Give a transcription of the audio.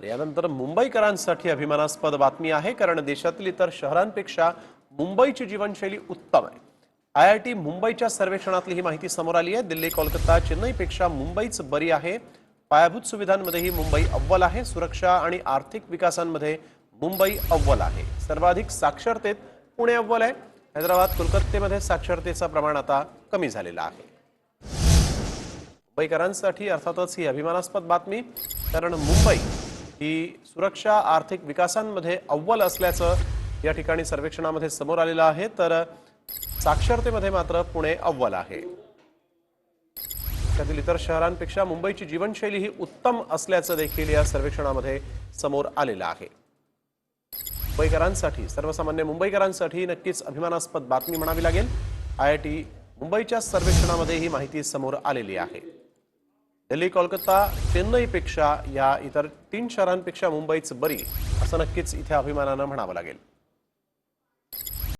तर यानंतर मुंबईकरांसाठी अभिमानास्पद बातमी आहे कारण देशातील इतर शहरांपेक्षा मुंबईची जीवनशैली उत्तम आहे. आय आय टी मुंबईच्या सर्वेक्षणातली ही माहिती समोर आली आहे. दिल्ली कोलकाता चेन्नईपेक्षा मुंबईच बरी आहे. पायाभूत सुविधांमध्येही मुंबई अव्वल आहे. सुरक्षा आणि आर्थिक विकासांमध्ये मुंबई अव्वल आहे. सर्वाधिक साक्षरतेत पुणे अव्वल आहे. हैदराबाद कोलकातेमध्ये साक्षरतेचं प्रमाण आता कमी झालेलं आहे. मुंबईकरांसाठी अर्थातच ही अभिमानास्पद बातमी कारण मुंबई ही सुरक्षा आर्थिक विकासांमध्ये अव्वल असल्याचं या ठिकाणी सर्वेक्षणामध्ये समोर आलेलं आहे. तर साक्षरतेमध्ये मात्र पुणे अव्वल आहे. त्यातील इतर शहरांपेक्षा मुंबईची जीवनशैली ही उत्तम असल्याचं देखील या सर्वेक्षणामध्ये समोर आलेलं आहे. मुंबईकरांसाठी सर्वसामान्य मुंबईकरांसाठी नक्कीच अभिमानास्पद बातमी म्हणावी लागेल. आय आय टी मुंबईच्या सर्वेक्षणामध्ये ही माहिती समोर आलेली आहे. दिल्ली कोलकाता चेन्नईपेक्षा या इतर तीन शहरांपेक्षा मुंबईच बरी असं नक्कीच इथे अभिमानानं म्हणावं लागेल.